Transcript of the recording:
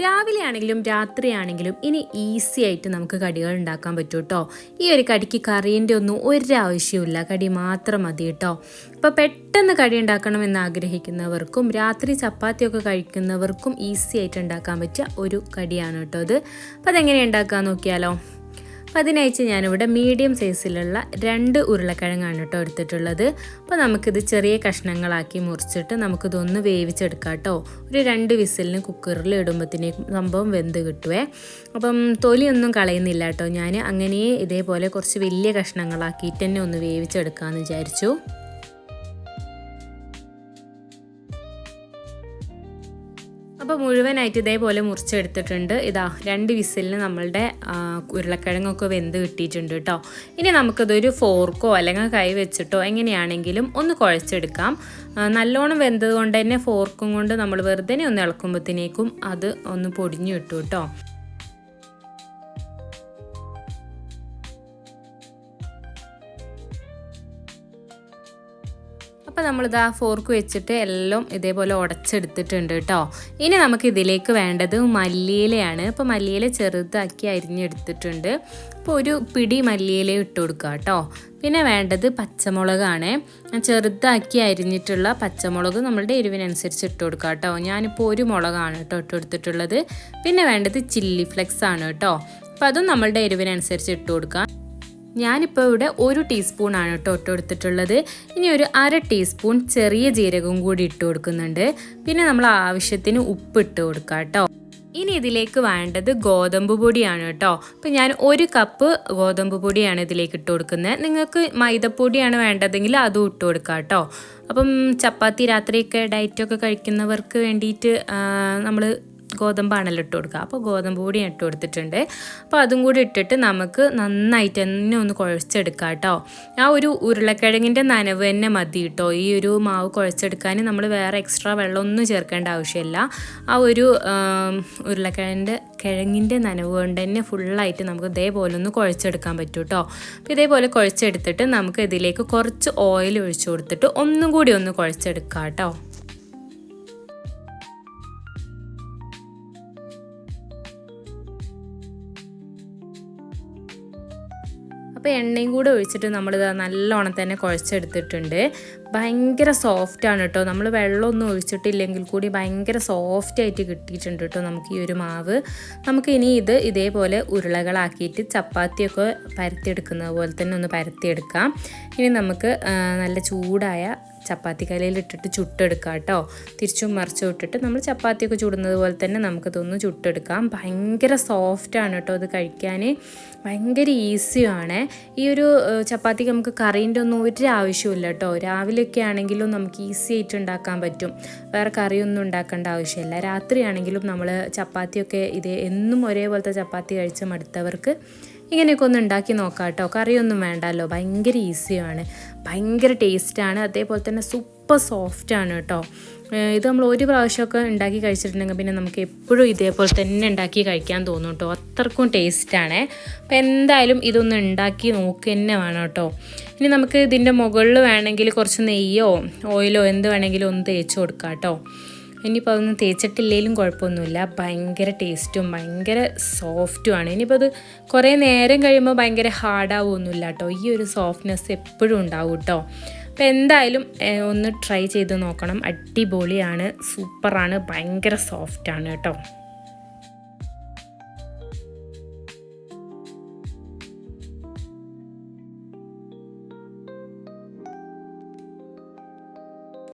രാവിലെ ആണെങ്കിലും രാത്രിയാണെങ്കിലും ഇനി ഈസി ആയിട്ട് നമുക്ക് കടികൾ ഉണ്ടാക്കാൻ പറ്റും കേട്ടോ ഈ ഒരു കടിക്ക് കറീന്റെ ഒന്നും ഒരാവശ്യമില്ല കടി മാത്രം മതി കേട്ടോ അപ്പോൾ പെട്ടെന്ന് കടി ഉണ്ടാക്കണം എന്ന് ആഗ്രഹിക്കുന്നവർക്കും രാത്രി ചപ്പാത്തിയൊക്കെ കഴിക്കുന്നവർക്കും ഈസി ആയിട്ട് ഉണ്ടാക്കാൻ പറ്റിയ ഒരു കടിയാണ് കേട്ടോ അത് അപ്പോൾ അതെങ്ങനെ ഉണ്ടാക്കാൻ നോക്കിയാലോ. അപ്പോൾ അതിനയച്ച് ഞാനിവിടെ മീഡിയം സൈസിലുള്ള രണ്ട് ഉരുളക്കിഴങ്ങാണ് കേട്ടോ എടുത്തിട്ടുള്ളത്. അപ്പോൾ നമുക്കിത് ചെറിയ കഷ്ണങ്ങളാക്കി മുറിച്ചിട്ട് നമുക്കിതൊന്ന് വേവിച്ചെടുക്കാം കേട്ടോ. ഒരു രണ്ട് വിസിലിന് കുക്കറിൽ ഇടുമ്പോഴത്തേക്കും സംഭവം വെന്ത് കിട്ടുവേ. അപ്പം തൊലിയൊന്നും കളയുന്നില്ല കേട്ടോ. ഞാൻ അങ്ങനെ ഇതേപോലെ കുറച്ച് വലിയ കഷ്ണങ്ങളാക്കിയിട്ട് തന്നെ ഒന്ന് വേവിച്ചെടുക്കാമെന്ന് വിചാരിച്ചു. അപ്പോൾ മുഴുവനായിട്ട് ഇതേപോലെ മുറിച്ചെടുത്തിട്ടുണ്ട്. ഇതാ രണ്ട് വിസിലിന് നമ്മളുടെ ഉരുളക്കിഴങ്ങൊക്കെ വെന്ത് കിട്ടിയിട്ടുണ്ട് കേട്ടോ ഇനി നമുക്കിതൊരു ഫോർക്കോ അല്ലെങ്കിൽ കൈ വെച്ചിട്ടോ എങ്ങനെയാണെങ്കിലും ഒന്ന് കുഴച്ചെടുക്കാം. നല്ലോണം വെന്തത് കൊണ്ട് തന്നെ ഫോർക്കും കൊണ്ട് നമ്മൾ വെറുതെ ഒന്ന് ഇളക്കുമ്പോഴത്തേക്കും അത് ഒന്ന് പൊടിഞ്ഞു കിട്ടും കേട്ടോ അപ്പോൾ നമ്മളിതാ ഫോർക്ക് വെച്ചിട്ട് എല്ലാം ഇതേപോലെ ഉടച്ചെടുത്തിട്ടുണ്ട് കേട്ടോ ഇനി നമുക്ക് ഇതിലേക്ക് വേണ്ടത് മല്ലിയിലയാണ്. അപ്പോൾ മല്ലിയില ചെറുതാക്കി അരിഞ്ഞെടുത്തിട്ടുണ്ട്. അപ്പോൾ ഒരു പിടി മല്ലിയില ഇട്ട് കൊടുക്കുക കേട്ടോ പിന്നെ വേണ്ടത് പച്ചമുളകാണ്. ചെറുതാക്കി അരിഞ്ഞിട്ടുള്ള പച്ചമുളക് നമ്മളുടെ എരിവിനനുസരിച്ച് ഇട്ട് കൊടുക്കുക കേട്ടോ ഞാനിപ്പോൾ ഒരു മുളകാണ് കേട്ടോ ഇട്ട് കൊടുത്തിട്ടുള്ളത്. പിന്നെ വേണ്ടത് ചില്ലി ഫ്ലെക്സ് ആണ് കേട്ടോ അപ്പോൾ അതും നമ്മളുടെ എരിവിനനുസരിച്ച് ഇട്ട് കൊടുക്കാം. ഞാനിപ്പോൾ ഇവിടെ ഒരു ടീസ്പൂണാണ് കേട്ടോ ഇട്ട് കൊടുത്തിട്ടുള്ളത്. ഇനി ഒരു അര ടീസ്പൂൺ ചെറിയ ജീരകവും കൂടി ഇട്ട് കൊടുക്കുന്നുണ്ട്. പിന്നെ നമ്മൾ ആവശ്യത്തിന് ഉപ്പ് ഇട്ട് കൊടുക്കുക കേട്ടോ. ഇനി ഇതിലേക്ക് വേണ്ടത് ഗോതമ്പ് പൊടിയാണ് കേട്ടോ. അപ്പം ഞാൻ ഒരു കപ്പ് ഗോതമ്പ് പൊടിയാണ് ഇതിലേക്ക് ഇട്ട് കൊടുക്കുന്നത്. നിങ്ങൾക്ക് മൈദപ്പൊടിയാണ് വേണ്ടതെങ്കിൽ അതും ഇട്ട് കൊടുക്കുക കേട്ടോ. അപ്പം ചപ്പാത്തി രാത്രിയൊക്കെ ഡയറ്റൊക്കെ കഴിക്കുന്നവർക്ക് വേണ്ടിയിട്ട് നമ്മൾ ഗോതമ്പാണല്ലോ ഇട്ട് കൊടുക്കുക. അപ്പോൾ ഗോതമ്പ് പൊടി ഇട്ട് കൊടുത്തിട്ടുണ്ട്. അപ്പോൾ അതും കൂടി ഇട്ടിട്ട് നമുക്ക് നന്നായിട്ട് തന്നെ ഒന്ന് കുഴച്ചെടുക്കാം കേട്ടോ. ആ ഒരു ഉരുളക്കിഴങ്ങിന്റെ നനവ് തന്നെ മതി കേട്ടോ. ഈ ഒരു മാവ് കുഴച്ചെടുക്കാൻ നമ്മൾ വേറെ എക്സ്ട്രാ വെള്ളമൊന്നും ചേർക്കേണ്ട ആവശ്യമില്ല. ആ ഒരു ഉരുളക്കിഴങ്ങിന്റെ കിഴങ്ങിന്റെ നനവ് കൊണ്ട് തന്നെ ഫുള്ളായിട്ട് നമുക്ക് ഇതേപോലെ ഒന്ന് കുഴച്ചെടുക്കാൻ പറ്റും കേട്ടോ. അപ്പോൾ ഇതേപോലെ കുഴച്ചെടുത്തിട്ട് നമുക്ക് ഇതിലേക്ക് കുറച്ച് ഓയിൽ ഒഴിച്ചു കൊടുത്തിട്ട് ഒന്നും കൂടി ഒന്ന് കുഴച്ചെടുക്കാം കേട്ടോ. അപ്പോൾ എണ്ണയും കൂടെ ഒഴിച്ചിട്ട് നമ്മളിത് നല്ലോണം തന്നെ കുഴച്ചെടുത്തിട്ടുണ്ട്. ഭയങ്കര സോഫ്റ്റാണ് കേട്ടോ നമ്മൾ വെള്ളമൊന്നും ഒഴിച്ചിട്ടില്ലെങ്കിൽ കൂടി ഭയങ്കര സോഫ്റ്റ് ആയിട്ട് കിട്ടിയിട്ടുണ്ട് കേട്ടോ നമുക്ക് ഈ ഒരു മാവ്. നമുക്ക് ഇനി ഇത് ഇതേപോലെ ഉരുളകളാക്കിയിട്ട് ചപ്പാത്തിയൊക്കെ പരത്തിയെടുക്കുന്നത് പോലെ തന്നെ ഒന്ന് പരത്തിയെടുക്കാം. ഇനി നമുക്ക് നല്ല ചൂടായ ചപ്പാത്തി കലയിൽ ഇട്ടിട്ട് ചുട്ടെടുക്കാം കേട്ടോ. തിരിച്ചും മറിച്ചും ഇട്ടിട്ട് നമ്മൾ ചപ്പാത്തിയൊക്കെ ചുടുന്നത് പോലെ തന്നെ നമുക്കിതൊന്ന് ചുട്ടെടുക്കാം. ഭയങ്കര സോഫ്റ്റാണ് കേട്ടോ ഇത് കഴിക്കാൻ. ഭയങ്കര ഈസിയാണ് ഈ ഒരു ചപ്പാത്തി നമുക്ക് കറീന്റെ ഒന്നും ഒരു ആവശ്യമില്ല കേട്ടോ. രാവിലെയൊക്കെ ആണെങ്കിലും നമുക്ക് ഈസി ആയിട്ട് ഉണ്ടാക്കാൻ പറ്റും. വേറെ കറിയൊന്നും ഉണ്ടാക്കേണ്ട ആവശ്യമില്ല. രാത്രിയാണെങ്കിലും നമ്മൾ ചപ്പാത്തിയൊക്കെ ഇത് എന്നും ഒരേപോലത്തെ ചപ്പാത്തി കഴിച്ച മടുത്തവർക്ക് ഇങ്ങനെയൊക്കെ ഒന്ന് ഉണ്ടാക്കി നോക്കാം കേട്ടോ. കറിയൊന്നും വേണ്ടല്ലോ. ഭയങ്കര ഈസിയാണ്. ഭയങ്കര ടേസ്റ്റാണ്. അതേപോലെ തന്നെ സൂപ്പർ സോഫ്റ്റാണ് കേട്ടോ. ഇത് നമ്മൾ ഒരു പ്രാവശ്യമൊക്കെ ഉണ്ടാക്കി കഴിച്ചിട്ടുണ്ടെങ്കിൽ പിന്നെ നമുക്ക് എപ്പോഴും ഇതേപോലെ തന്നെ ഉണ്ടാക്കി കഴിക്കാൻ തോന്നും കേട്ടോ. അത്രക്കും ടേസ്റ്റാണ്. അപ്പം എന്തായാലും ഇതൊന്ന് ഉണ്ടാക്കി നോക്കുക തന്നെ വേണം കേട്ടോ. ഇനി നമുക്ക് ഇതിന്റെ മുകളിൽ വേണമെങ്കിൽ കുറച്ച് നെയ്യോ ഓയിലോ എന്ത് വേണമെങ്കിലും ഒന്ന് തേച്ച് കൊടുക്കാം കേട്ടോ. ഇനിയിപ്പോൾ അതൊന്നും തേച്ചിട്ടില്ലെങ്കിലും കുഴപ്പമൊന്നുമില്ല. ഭയങ്കര ടേസ്റ്റും ഭയങ്കര സോഫ്റ്റുമാണ് ഇനിയിപ്പോൾ അത് കുറേ നേരം കഴിയുമ്പോൾ ഭയങ്കര ഹാർഡാവുമൊന്നുമില്ല കേട്ടോ ഈ ഒരു സോഫ്റ്റ്നെസ് എപ്പോഴും ഉണ്ടാവും കേട്ടോ അപ്പോൾ എന്തായാലും ഒന്ന് ട്രൈ ചെയ്ത് നോക്കണം. അടിപൊളിയാണ്. സൂപ്പറാണ് ഭയങ്കര സോഫ്റ്റാണ് കേട്ടോ